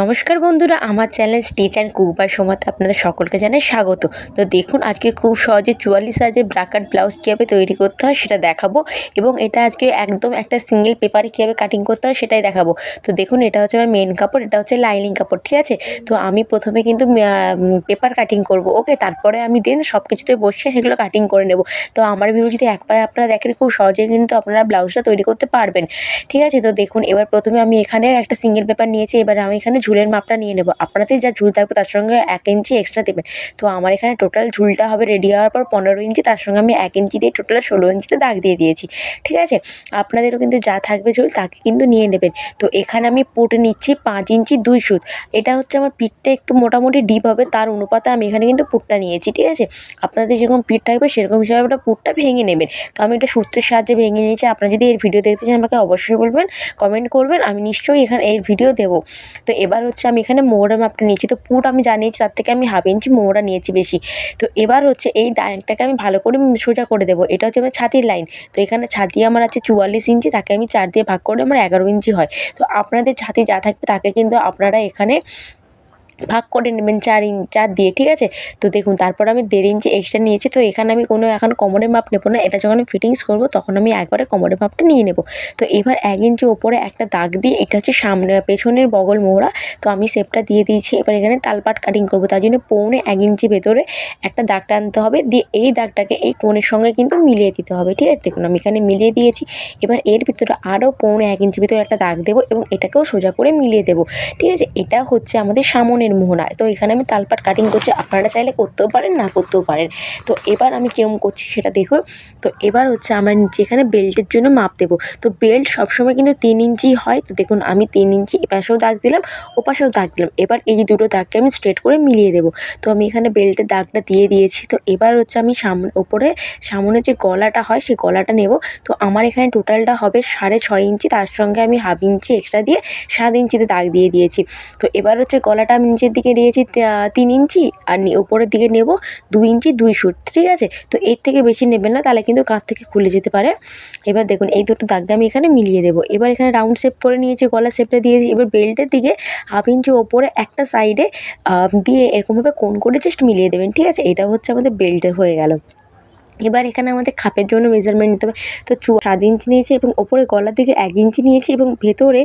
নমস্কার বন্ধুরা, আমার channel stitch and cook by আপনাদের সকলকে জানাই স্বাগত। তো দেখুন, আজকে খুব সহজে চুয়াল্লিশ সাইজের ব্রাকাট ব্লাউজ কীভাবে তৈরি করতে হয় সেটা দেখাবো এবং এটা আজকে একদম একটা সিঙ্গেল পেপারে কীভাবে কাটিং করতে হয় সেটাই দেখাবো। তো দেখুন, এটা হচ্ছে আমার মেন কাপড়, এটা হচ্ছে লাইনিং কাপড়, ঠিক আছে? তো আমি প্রথমে কিন্তু পেপার কাটিং করব ওকে তারপরে আমি দেন সব কিছুতে বসে সেগুলো কাটিং করে নেব। তো আমার ভিডিও যদি একবার আপনারা দেখেন, খুব সহজেই কিন্তু আপনারা ব্লাউজটা তৈরি করতে পারবেন, ঠিক আছে? তো দেখুন, এবার প্রথমে আমি এখানে একটা সিঙ্গেল পেপার নিয়েছি, এবার আমি এখানে ঝুলের মাপটা নিয়ে নেব। আপনাদের যা ঝুল থাকবে তার সঙ্গে এক ইঞ্চি এক্সট্রা দেবেন। তো আমার এখানে টোটাল ঝুলটা হবে রেডি হওয়ার পর পনেরো ইঞ্চি, তার সঙ্গে আমি এক ইঞ্চি দিয়ে টোটাল ষোলো ইঞ্চিতে দাগ দিয়ে দিয়েছি। ঠিক আছে? আপনাদেরও কিন্তু যা থাকবে ঝুল তাকে কিন্তু নিয়ে নেবেন। তো এখানে আমি পুট নিচ্ছি পাঁচ ইঞ্চি দুই সুত। এটা হচ্ছে আমার পিঠটা একটু মোটামুটি ডিপ হবে, তার অনুপাতে আমি এখানে কিন্তু পুটটা নিয়েছি। ঠিক আছে? আপনাদের যেরকম পিঠ থাকবে সেরকম হিসাবে ওটা পুটটা ভেঙে নেবেন। তো আমি এটা সূত্রের সাহায্যে ভেঙে নিয়েছি। আপনারা যদি এর ভিডিও দেখতে চান আমাকে অবশ্যই বলবেন কমেন্ট করবেন। আমি নিশ্চয়ই এখানে এর ভিডিও দেবো। তো এবার হচ্ছে আমি এখানে মোহরা মাপটা নিয়েছি। তো পুট আমি জানিয়েছি, তার থেকে আমি হাফ ইঞ্চি মোহরা নিয়েছি বেশি। তো এবার হচ্ছে এই দাগটাকে আমি ভালো করে সোজা করে দেবো। এটা হচ্ছে আমার ছাতির লাইন তো এখানে ছাতি আমার আছে চুয়াল্লিশ ইঞ্চি, তাকে আমি চার দিয়ে ভাগ করে আমার এগারো ইঞ্চি হয়। তো আপনাদের ছাতি যা থাকবে তাকে কিন্তু আপনারা এখানে ভাগ করে নেবেন চার ইঞ্চ চার দিয়ে, ঠিক আছে? তো দেখুন, তারপর আমি দেড় ইঞ্চি এক্সট্রা নিয়েছি, তো এখানে আমি কোনো এখন কোমরের মাপ নেব না। এটা যখন আমি ফিটিংস করব, তখন আমি একবারে কোমরের মাপটা নিয়ে নেব। তো এবার এক ইঞ্চি ওপরে একটা দাগ দিয়ে, এটা হচ্ছে সামনে, পেছনের বগল মোড়া তো আমি শেপটা দিয়ে দিয়েছি। এবার এখানে তালপাট কাটিং করব, তার জন্য পৌনে এক ইঞ্চি ভেতরে একটা দাগ টানতে হবে। দিয়ে এই দাগটাকে এই কোণের সঙ্গে কিন্তু মিলিয়ে দিতে হবে, ঠিক আছে? দেখুন, আমি এখানে মিলিয়ে দিয়েছি। এবার এর ভিতরে আরও পৌনে এক ইঞ্চি ভিতরে একটা দাগ দেবো এবং এটাকেও সোজা করে মিলিয়ে দেবো, ঠিক আছে? এটা হচ্ছে আমাদের সামনের মোহনা তো এখানে আমি তালপাট কাটিং করছি। আপনারা চাইলে করতেও পারেন, না করতেও পারেন। তো এবার আমি কীরকম করছি সেটা দেখুন। তো এবার হচ্ছে আমরা নিচে এখানে বেল্টের জন্য মাপ দেবো। তো বেল্ট সবসময় কিন্তু তিন ইঞ্চি হয়। তো দেখুন, আমি তিন ইঞ্চি এপাশেও দাগ দিলাম, ওপাশেও দাগ দিলাম। এবার এই দুটো দাগকে আমি স্ট্রেট করে মিলিয়ে দেবো। তো আমি এখানে বেল্টের দাগটা দিয়ে দিয়েছি। তো এবার হচ্ছে আমি সামনে, ওপরে, সামনে যে গলাটা হয়, সেই গলাটা নেব। তো আমার এখানে টোটালটা হবে সাড়ে ছয় ইঞ্চি। তার সঙ্গে আমি হাফ ইঞ্চি এক্সট্রা দিয়ে সাত ইঞ্চিতে দাগ দিয়ে দিয়েছি। তো এবার হচ্ছে গলাটা আমি নিচের দিকে দিয়েছি তিন ইঞ্চি, আর উপরের দিকে নেব দু ইঞ্চি, দুই সুট ঠিক আছে? তো এর থেকে বেশি নেবেন না, তাহলে কিন্তু কাঁধ থেকে খুলে যেতে পারে। এবার দেখুন, এই দুটো দাগটা আমি এখানে মিলিয়ে দেবো। এবার এখানে রাউন্ড শেপ করে নিয়েছি গলার শেপটা দিয়েছি। এবার বেল্টের দিকে হাফ ইঞ্চি ওপরে একটা সাইডে দিয়ে এরকমভাবে কোন করে জাস্ট মিলিয়ে দেবেন, ঠিক আছে? এটা হচ্ছে আমাদের বেল্টের হয়ে গেল। এবার এখানে আমাদের খাপের জন্য মেজারমেন্ট নিতে হবে। তো চু সাত ইঞ্চি নিয়েছি এবং ওপরে গলার দিকে এক ইঞ্চি নিয়েছি এবং ভেতরে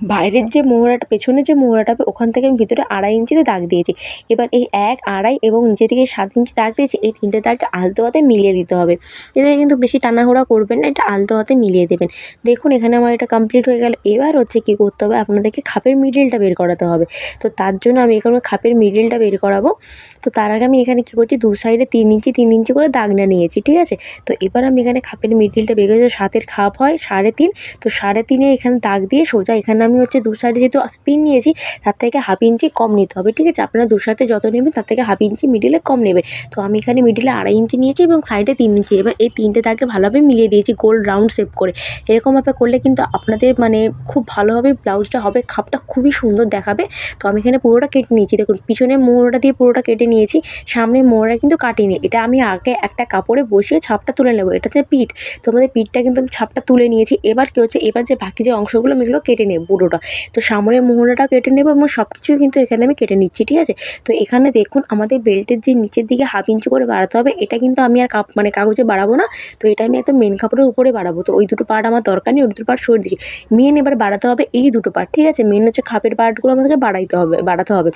বাইরের যে মোহরাটা, পেছনের যে মোহরাটা ওখান থেকে আমি ভিতরে আড়াই ইঞ্চিতে দাগ দিয়েছি। এবার এই এক, আড়াই এবং নিচে থেকে সাত ইঞ্চি দাগ দিয়েছি, এই তিনটে দাগটা আলতো হাতে মিলিয়ে দিতে হবে। এতে কিন্তু বেশি টানাঘোড়া করবেন না, এটা আলতো হাতে মিলিয়ে দেবেন। দেখুন, এখানে আমার এটা কমপ্লিট হয়ে গেল। এবার হচ্ছে কী করতে হবে, আপনাদেরকে খাপের মিডিলটা বের করাতে হবে। তো তার জন্য আমি এখানে খাপের মিডিলটা বের করাবো। তো তার আগে আমি এখানে কী করছি, দু সাইডে তিন ইঞ্চি তিন ইঞ্চি করে দাগনা নিয়েছি, ঠিক আছে? তো এবার আমি এখানে খাপের মিডিলটা বের করেছি সাতের খাপ হয়, সাড়ে তিন। তো সাড়ে তিনে এখানে দাগ দিয়ে সোজা এখানে আমি হচ্ছে দু সাইডে যেহেতু তিন নিয়েছি, তার থেকে হাফ ইঞ্চি কম নিতে হবে, ঠিক আছে? আপনারা দু সাইডে যত নেবেন, তার থেকে হাফ ইঞ্চি মিডিলে কম নেবেন। তো আমি এখানে মিডিলে আড়াই ইঞ্চি নিয়েছি এবং সাইডে তিন ইঞ্চি এবার এই তিনটে দাগে ভালোভাবে মিলিয়ে দিয়েছি গোল রাউন্ড শেপ করে। এরকমভাবে করলে কিন্তু আপনাদের মানে খুব ভালোভাবে ব্লাউজটা হবে, খাপটা খুবই সুন্দর দেখাবে। তো আমি এখানে পুরোটা কেটে নিয়েছি। দেখুন, পিছনে মোড়টা দিয়ে পুরোটা কেটে নিয়েছি, সামনে মোড়া কিন্তু কাটিনি। এটা আমি আগে একটা কাপড়ে বসিয়ে ছাপটা তুলে নেব এটা হচ্ছে পিঠ। তো আমাদের পিঠটা কিন্তু আমি ছাপটা তুলে নিয়েছি। এবার কী হচ্ছে, এবার যে বাকি যে অংশগুলো আমি এগুলো কেটে নেব। পুরোটা। তো সামনের মোহনাটা কেটে নেব এবং সব কিছুই কিন্তু এখানে আমি কেটে নিচ্ছি, ঠিক আছে? তো এখানে দেখুন আমাদের বেল্টের যে নিচের দিকে হাফ ইঞ্চি করে বাড়াতে হবে, এটা কিন্তু আমি আর কাপ মানে কাগজে বাড়াবো না। তো এটা আমি একদম মেন কাপড়ের উপরে বাড়াবো। তো ওই দুটো পার্ট আমার দরকার নেই, ওই দুটো পার্ট সরে দিচ্ছি। মেন এবার বাড়াতে হবে এই দুটো পার্ট ঠিক আছে? মেন হচ্ছে খাপের পার্টগুলো আমাদেরকে বাড়াইতে হবে বাড়াতে হবে।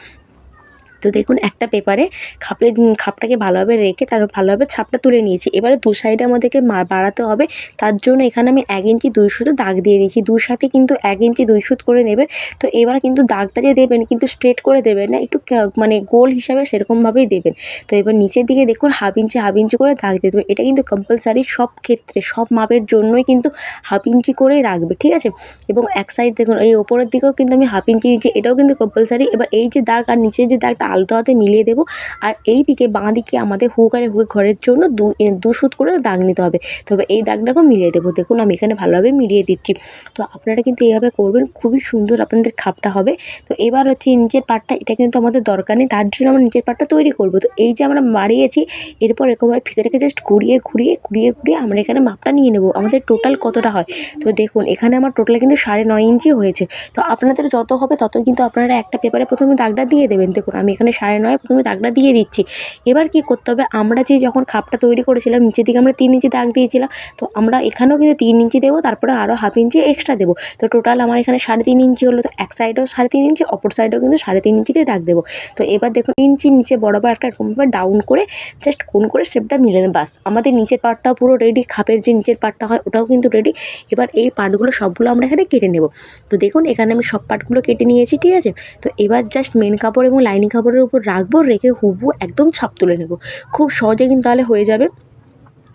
তো দেখুন, একটা পেপারে খাপের খাপটাকে ভালোভাবে রেখে তার ভালোভাবে ছাপটা তুলে নিয়েছি। এবারে দু সাইডে আমাদেরকে বাড়াতে হবে। তার জন্য এখানে আমি এক ইঞ্চি দুই সুতো দাগ দিয়ে দিয়েছি। দু সাথে কিন্তু এক ইঞ্চি দুই সুত করে নেবেন। তো এবার কিন্তু দাগটা যে দেবেন কিন্তু স্ট্রেট করে দেবেন না, একটু মানে গোল হিসাবে সেরকমভাবেই দেবেন। তো এবার নিচের দিকে দেখুন, হাফ ইঞ্চি হাফ ইঞ্চি করে দাগ দিয়ে দেবে এটা কিন্তু কম্পালসারি সব ক্ষেত্রে, সব মাপের জন্যই কিন্তু হাফ ইঞ্চি করেই রাখবে, ঠিক আছে? এবং এক সাইড দেখুন, এই ওপরের দিকেও কিন্তু আমি হাফ ইঞ্চি দিচ্ছি এটাও কিন্তু কম্পালসারি এবার এই যে দাগ আর নিচের যে দাগটা আলতো হাতে মিলিয়ে দেবো। আর এই দিকে বাঁ দিকে আমাদের হুক আর হুক ঘরের জন্য দু দু সুত করে দাগ নিতে হবে। তবে এই দাগটাকেও মিলিয়ে দেবো। দেখুন, আমি এখানে ভালোভাবে মিলিয়ে দিচ্ছি। তো আপনারা কিন্তু এইভাবে করবেন। খুবই সুন্দর আপনাদের খাপটা হবে। তো এবার হচ্ছে নিচের পাটটা, এটা কিন্তু আমাদের দরকার নেই। তার জন্য আমরা নিচের পাটটা তৈরি করব। তো এই যে আমরা মারিয়েছি, এরপর এরকমভাবে ফিতাটাকে জাস্ট ঘুরিয়ে ঘুরিয়ে ঘুরিয়ে ঘুরিয়ে আমরা এখানে মাপটা নিয়ে নেব। আমাদের টোটাল কতটা হয়? তো দেখুন, এখানে আমার টোটাল কিন্তু সাড়ে নয় ইঞ্চি হয়েছে। তো আপনাদের যত হবে তত কিন্তু আপনারা একটা পেপারে প্রথমে দাগটা দিয়ে দেবেন। দেখুন, আমি এখানে সাড়ে নয় প্রথমে দাগটা দিয়ে দিচ্ছি। এবার কি করতে হবে? আমরা যে যখন খাপটা তৈরি করেছিলাম, নিচের দিকে আমরা তিন ইঞ্চি দাগ দিয়েছিলাম। তো আমরা এখানেও কিন্তু তিন ইঞ্চি দেবো, তারপরে আরও হাফ ইঞ্চি এক্সট্রা দেবো। তো টোটাল আমার এখানে সাড়ে তিন ইঞ্চি হলো। তো এক সাইডেও সাড়ে তিন ইঞ্চি, অপর সাইডেও কিন্তু সাড়ে তিন ইঞ্চিতে দাগ দেবো। তো এবার দেখুন ইঞ্চি নিচে বরাবর একটা এরকমভাবে ডাউন করে জাস্ট কোন করে শেপটা মিলে নেন বাস, আমাদের নিচের পার্টটাও পুরো রেডি খাপের যে নিচের পার্টটা হয়, ওটাও কিন্তু রেডি এবার এই পার্টগুলো সবগুলো আমরা এখানে কেটে নেব। তো দেখুন, এখানে আমি সব পার্টগুলো কেটে নিয়েছি, ঠিক আছে? তো এবার জাস্ট মেন কাপড় এবং লাইনিং কাপড়ের উপর রাখব, রেখে হুবু একদম ছাপ তুলে নেব। খুব সহজে কিন্তু তাহলে হয়ে যাবে।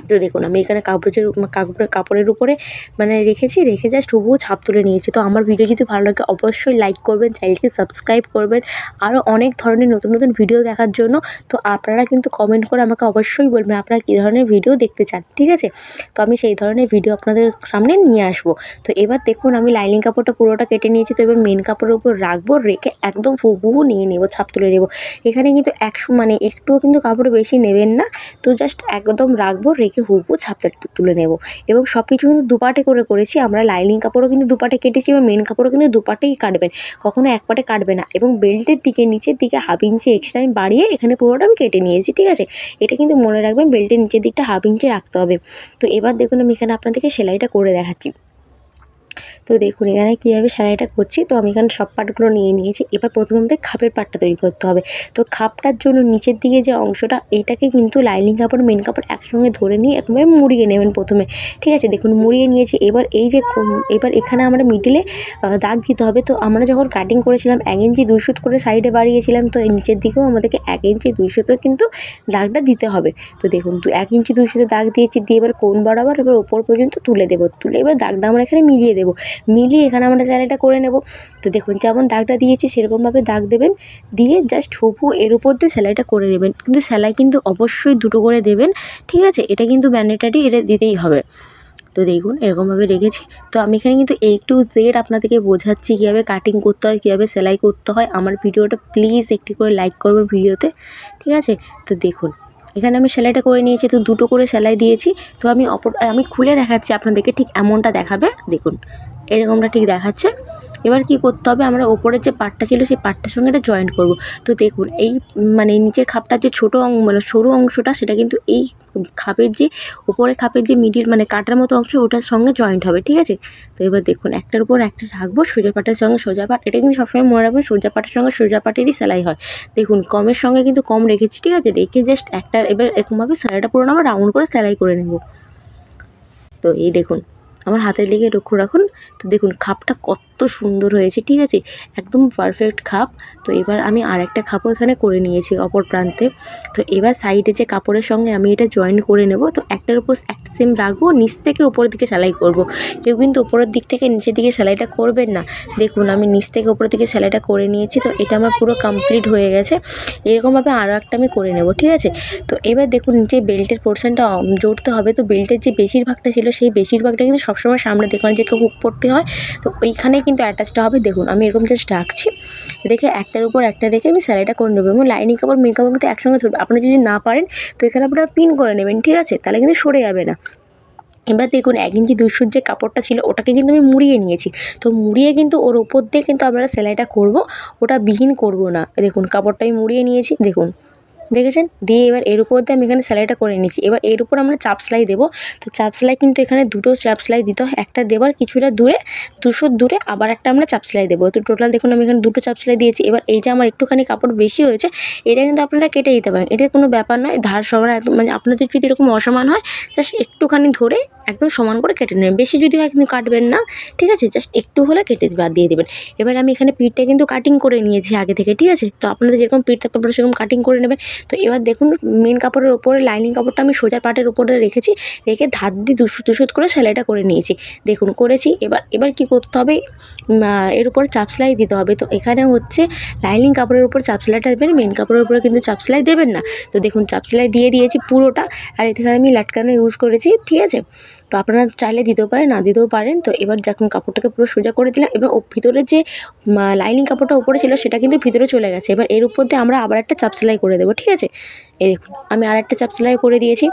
তো দেখুন, আমি এখানে কাগজের কাপড়ের কাপড়ের উপরে মানে রেখেছি, রেখে জাস্ট হুবহু ছাপ তুলে নিয়েছি। তো আমার ভিডিও যদি ভালো লাগে, অবশ্যই লাইক করবেন চ্যানেলটি সাবস্ক্রাইব করবেন। আরও অনেক ধরনের নতুন নতুন ভিডিও দেখার জন্য। তো আপনারা কিন্তু কমেন্ট করে আমাকে অবশ্যই বলবেন, আপনারা কী ধরনের ভিডিও দেখতে চান, ঠিক আছে? তো আমি সেই ধরনের ভিডিও আপনাদের সামনে নিয়ে আসব। তো এবার দেখুন, আমি লাইনিং কাপড়টা পুরোটা কেটে নিয়েছি, তো এবার মেন কাপড়ের উপর রাখব, রেখে একদম হুবহু নিয়ে নেব, ছাপ তুলে নেব। এখানে কিন্তু একশো মানে একটুও কিন্তু কাপড় বেশি নেবেন না। তো জাস্ট একদম রাখব, রেখে হুবহু ছাপটা তু- তুলে নেব। এবং সব কিছু কিন্তু দুপাটে করে করেছি। আমরা লাইনিং কাপড়ও কিন্তু দুপাটে কেটেছি এবং মেন কাপড়ও কিন্তু দুপাটেই কাটবেন। কখনো এক পাটে কাটবে না। এবং বেল্টের দিকে, নিচের দিকে হাফ ইঞ্চি এক্সট্রা আমি বাড়িয়ে এখানে পুরোটা আমি কেটে নিয়েছি, ঠিক আছে? এটা কিন্তু মনে রাখবেন, বেল্টের নিচের দিকটা হাফ ইঞ্চি রাখতে হবে। তো এবার দেখুন আমি এখানে আপনাদেরকে সেলাইটা করে দেখাচ্ছি। তো দেখুন, এখানে কীভাবে সেলাইটা করছি? তো আমি এখানে সব পার্টগুলো নিয়ে নিয়েছি। এবার প্রথমে আমাদের খাপের পার্টটা তৈরি করতে হবে। তো খাপটার জন্য নিচের দিকে যে অংশটা, এইটাকে কিন্তু লাইনিং কাপড় মেন কাপড় একসঙ্গে ধরে নিয়ে এরকমভাবে মুড়িয়ে নেবেন প্রথমে। ঠিক আছে? দেখুন, মুড়িয়ে নিয়েছি। এবার এই যে এবার এখানে আমরা মিডিলে দাগ দিতে হবে। তো আমরা যখন কাটিং করেছিলাম, এক ইঞ্চি দুই সুত করে সাইডে বাড়িয়েছিলাম, তো নিচের দিকেও আমাদেরকে এক ইঞ্চি দুই সুতো কিন্তু দাগটা দিতে হবে। তো দেখুন, দু এক ইঞ্চি দুই সুতো দাগ দিয়েছি। দিয়ে এবার কোন বরাবর এবার ওপর পর্যন্ত তুলে দেবো। তুলে এবার দাগটা আমরা এখানে মিলিয়ে দেবো। মিলিয়ে এখানে আমরা সেলাইটা করে নেব। তো দেখুন, যেমন দাগটা দিয়েছি, সেরকমভাবে দাগ দেবেন। দিয়ে জাস্ট হুবহু এর উপর দিয়ে সেলাইটা করে নেবেন। কিন্তু সেলাই কিন্তু অবশ্যই দুটো করে দেবেন, ঠিক আছে? এটা কিন্তু ম্যান্ডেটারি এটা দিতেই হবে। তো দেখুন, এরকমভাবে রেখেছি। তো আমি এখানে কিন্তু এ টু জেড আপনাদেরকে বোঝাচ্ছি কীভাবে কাটিং করতে হয়, কীভাবে সেলাই করতে হয়। আমার ভিডিওটা প্লিজ একটি করে লাইক করবেন ভিডিওতে, ঠিক আছে? তো দেখুন এখানে আমি সেলাইটা করে নিয়েছি, তো দুটো করে সেলাই দিয়েছি। তো আমি অপর, আমি খুলে দেখাচ্ছি, আপনাদেরকে ঠিক এমনটা দেখাবে। দেখুন, এরকমটা ঠিক দেখাচ্ছে। এবার কি করতে হবে? আমরা ওপরের যে পাটটা ছিল, সেই পাটটার সঙ্গে এটা জয়েন্ট করব। তো দেখুন, এই মানে নিচের খাপটার যে ছোটো অং মানে সরু অংশটা, সেটা কিন্তু এই খাপের যে উপরে খাপের যে মিডিল মানে কাটার মতো অংশ, ওটার সঙ্গে জয়েন্ট হবে, ঠিক আছে? তো এবার দেখুন, একটার উপর একটা রাখব, সোজা পাটের সঙ্গে সোজা পাট, এটা কিন্তু সবসময় মনে রাখবেন, সোজা পাটের সঙ্গে সোজা পাটেরই সেলাই হয়। দেখুন, কমের সঙ্গে কিন্তু কম রেখেছি, ঠিক আছে? রেখে জাস্ট একটা, এবার এরকমভাবে সেলাইটা পুরো আমরা রাউন্ড করে সেলাই করে নেব। তো এই দেখুন, আমার হাতের দিকে লক্ষ্য রাখুন। তো দেখুন, খাপটা কত সুন্দর হয়েছে, ঠিক আছে? একদম পারফেক্ট খাপ। তো এবার আমি আর একটা খাপও এখানে করে নিয়েছি অপর প্রান্তে। তো এবার সাইডে যে কাপড়ের সঙ্গে আমি এটা জয়েন করে নেব। তো একটার উপর একটা সেম রাখব, নিচ থেকে উপরের দিকে সেলাই করব। কেউ কিন্তু উপরের দিক থেকে নিচের দিকে সেলাইটা করবেন না। দেখুন, আমি নিচ থেকে উপরের দিকে সেলাইটা করে নিয়েছি। তো এটা আমার পুরো কমপ্লিট হয়ে গেছে। এরকমভাবে আরও একটা আমি করে নেব, ঠিক আছে? তো এবার দেখুন নিচে বেল্টের পোর্শনটা জড়তে হবে, তো বেল্টের যে বেশিরভাগটা ছিল, সেই বেশিরভাগটা কিন্তু সবসময় সামনে দেখুন যে কেউ হুক পট্টি হয়। তো ওইখানে কিন্তু অ্যাটাচটা হবে। দেখুন, আমি এরকম জাস্ট রাখছি রেখে একটার উপর একটা রেখে আমি সেলাইটা করে নেব এবং লাইনিং কাপড় মেন কাপড় কিন্তু একসঙ্গে ধরবে। আপনি যদি না পারেন, তো এখানে আপনারা পিন করে নেবেন, ঠিক আছে? তাহলে কিন্তু সরে যাবে না। এবার দেখুন, এক ইঞ্চি দুশোর যে কাপড়টা ছিল, ওটাকে কিন্তু আমি মুড়িয়ে নিয়েছি। তো মুড়িয়ে কিন্তু ওর ওপর দিয়ে কিন্তু আমরা সেলাইটা করব, ওটা বিহীন করব না। দেখুন, কাপড়টা আমি মুড়িয়ে নিয়েছি, দেখুন। দেখেছেন? দিয়ে এবার এর উপর দিয়ে আমি এখানে সেলাইটা করে নিয়েছি। এবার এর উপর আমরা চাপ সেলাই দেবো। তো চাপ সেলাই কিন্তু এখানে দুটো চাপ সেলাই দিতে হয়। একটা দেবার কিছুটা দূরে দুশো দূরে আবার একটা আমরা চাপ সেলাই দেবো। তো টোটাল দেখুন আমি এখানে দুটো চাপ সেলাই দিয়েছি। এবার এই যে আমার একটুখানি কাপড় বেশি হয়েছে, এটা কিন্তু আপনারা কেটে দিতে পারেন। এটা কোনো ব্যাপার নয়। ধার সমান একদম মানে আপনাদের যদি এরকম অসমান হয় জাস্ট একটুখানি ধরে একদম সমান করে কেটে নেবেন। বেশি যদি হয় কিন্তু কাটবেন না। ঠিক আছে? জাস্ট একটু হলে কেটে বাদ দিয়ে দেবেন। এবার আমি এখানে পিঠটা কিন্তু কাটিং করে নিয়েছি আগে থেকে। ঠিক আছে? তো আপনাদের যেরকম পিঠ থাকবে, আপনারা সেরকম কাটিং করে নেবেন। তো এবার দেখুন মেন কাপড়ের ওপরে লাইনিং কাপড়টা আমি সোজা পাটের উপরে রেখেছি, রেখে ধার দিয়ে দুশুদ দুশুদ করে সেলাইটা করে নিয়েছি। দেখুন, করেছি। এবার এবার কী করতে হবে? এর উপর চাপ সেলাই দিতে হবে। তো এখানে হচ্ছে লাইনিং কাপড়ের উপর চাপ সেলাইটা দেবেন মেন কাপড়ের উপরে কিন্তু চাপ সেলাই দেবেন না। তো দেখুন, চাপ সেলাই দিয়ে দিয়েছি পুরোটা। আর এখানে আমি লাটকানো ইউজ করেছি, ঠিক আছে? তো আপনারা চাইলে দিতেও পারেন, না দিতেও পারেন। তো এবার যখন কাপড়টাকে পুরো সোজা করে দিলাম এবার ও ভিতরে যে লাইনিং কাপড়টা উপরে ছিল, সেটা কিন্তু ভিতরে চলে গেছে। এবার এর উপর দিয়ে আমরা আবার একটা চাপ সেলাই করে দেবো, ঠিক আছে? এই দেখুন, আমি আর একটা চাপ সেলাই করে দিয়েছি।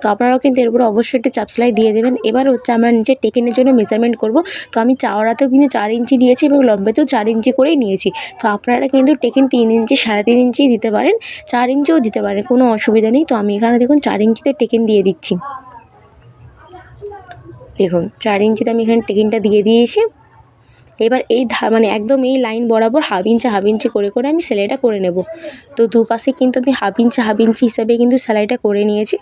তো আপনারাও কিন্তু এর উপরে অবশ্যই একটা চাপ সেলাই দিয়ে দেবেন। এবার হচ্ছে আমরা নিচে টেকেনের জন্য মেজারমেন্ট করব। তো আমি চওড়াতেও কিন্তু চার ইঞ্চি নিয়েছি এবং লম্বেতেও চার ইঞ্চি করেই নিয়েছি। তো আপনারা কিন্তু টেকেন তিন ইঞ্চি, সাড়ে তিন ইঞ্চি দিতে পারেন। চার ইঞ্চিও দিতে পারেন, কোনো অসুবিধা নেই। তো আমি এখানে দেখুন, চার ইঞ্চিতে টেকেন দিয়ে দিচ্ছি। দেখুন, চার ইঞ্চিতে আমি এখানে টিকিনটা দিয়ে দিয়েছি। এবার এই মানে একদম এই লাইন বরাবর হাফ ইঞ্চি হাফ ইঞ্চি করে করে আমি সেলাইটা করে নেব। তো দুপাশে কিন্তু আমি হাফ ইঞ্চি হাফ ইঞ্চি হিসাবে কিন্তু সেলাইটা করে নিয়েছি।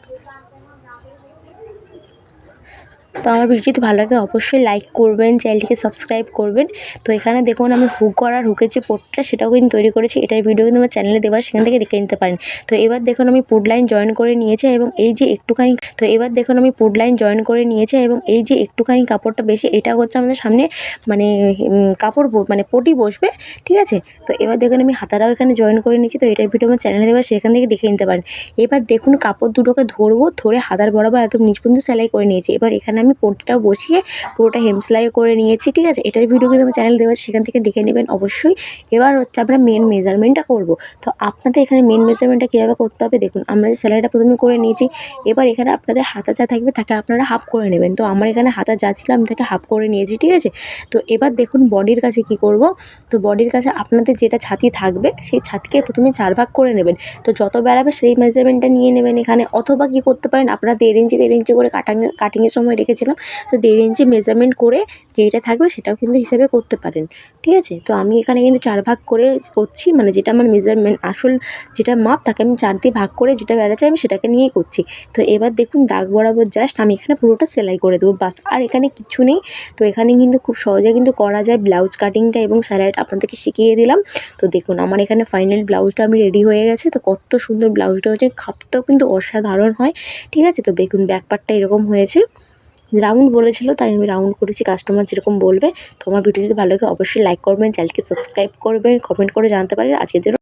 তো আমার ভিডিও যদি ভালো লাগে, অবশ্যই লাইক করবেন চ্যানেলটিকে সাবস্ক্রাইব করবেন। তো এখানে দেখুন আমি হুক করার হুকের যে পোটটা সেটাও কিন্তু তৈরি করেছি। এটার ভিডিও কিন্তু আমার চ্যানেলে দেওয়া, সেখান থেকে দেখে নিতে পারেন। তো এবার দেখুন আমি পুড লাইন জয়েন করে নিয়েছি এবং এই যে একটুখানি, তো এবার দেখুন আমি পুড লাইন জয়েন করে নিয়েছি এবং এই যে একটুখানি কাপড়টা বেশি, এটা হচ্ছে আমাদের সামনে মানে কাপড় মানে পটি বসবে, ঠিক আছে? তো এবার দেখুন আমি হাতারাও এখানে জয়েন করে নিয়েছি, তো এটার ভিডিও আমার চ্যানেলে দেওয়া, সেখান থেকে দেখে নিতে পারেন। এবার দেখুন কাপড় দুটোকে ধরবো, ধরে হাতার বরাবর একদম নিচ পর্যন্ত সেলাই করে নিয়েছি। এবার এখানে আমি পটিটাও বসিয়ে পুরোটা হেম সেলাইও করে নিয়েছি, ঠিক আছে? এটার ভিডিও কিন্তু আমার চ্যানেল দেওয়া সেখান থেকে দেখে নেবেন অবশ্যই। এবার হচ্ছে আমরা মেন মেজারমেন্টটা করব। তো আপনাদের এখানে মেন মেজারমেন্টটা কীভাবে করতে হবে দেখুন, আমরা যে সেলাইটা প্রথমে করে নিয়েছি, এবার এখানে আপনাদের হাতা যা থাকবে তাকে আপনারা হাফ করে নেবেন। তো আমার এখানে হাতা যা ছিল আমি তাকে হাফ করে নিয়েছি, ঠিক আছে? তো এবার দেখুন বডির কাছে কি করব? তো বডির কাছে আপনাদের যেটা ছাতি থাকবে, সেই ছাতিকে প্রথমে চার ভাগ করে নেবেন। তো যত বেড়াবে সেই মেজারমেন্টটা নিয়ে নেবেন এখানে। অথবা কি করতে পারেন, আপনারা দেড় ইঞ্চি দেড় ইঞ্চি করে কাটাং কাটিংয়ের সময় রেখেছিলাম। তো দেড় ইঞ্চি মেজারমেন্ট করে যেটা থাকবে সেটাও কিন্তু হিসেবে করতে পারেন। ঠিক আছে? তো আমি এখানে কিন্তু চার ভাগ করে করছি। মানে যেটা আমার মেজারমেন্ট আসল যেটা মাপ, তাকে আমি চার দিয়ে ভাগ করে যেটা বেড়াচ্ছে আমি সেটাকে নিয়েই করছি। তো এবার দেখুন দাগ বরাবর জাস্ট আমি এখানে পুরোটা সেলাই করে দেবো। বাস, আর এখানে কিছু নেই। তো এখানে কিন্তু খুব সহজে কিন্তু করা যায় ব্লাউজ কাটিংটা এবং সেলাইটা আপনাদেরকে শিখিয়ে দিলাম। তো দেখুন আমার এখানে ফাইনাল ব্লাউজটা আমি রেডি হয়ে গেছে। তো কত সুন্দর ব্লাউজটা হচ্ছে খাপটাও কিন্তু অসাধারণ হয়। ঠিক আছে? তো দেখুন ব্যাক পার্টটা এরকম হয়েছে। রাউন্ড বলেছিল, তাই আমি রাউন্ড করেছি। কাস্টমার যেরকম বলবে, তোমার ভিডিও যদি ভালো লাগে, অবশ্যই লাইক করবেন চ্যানেলকে সাবস্ক্রাইব করবেন কমেন্ট করে জানতে পারেন আজকের জন্য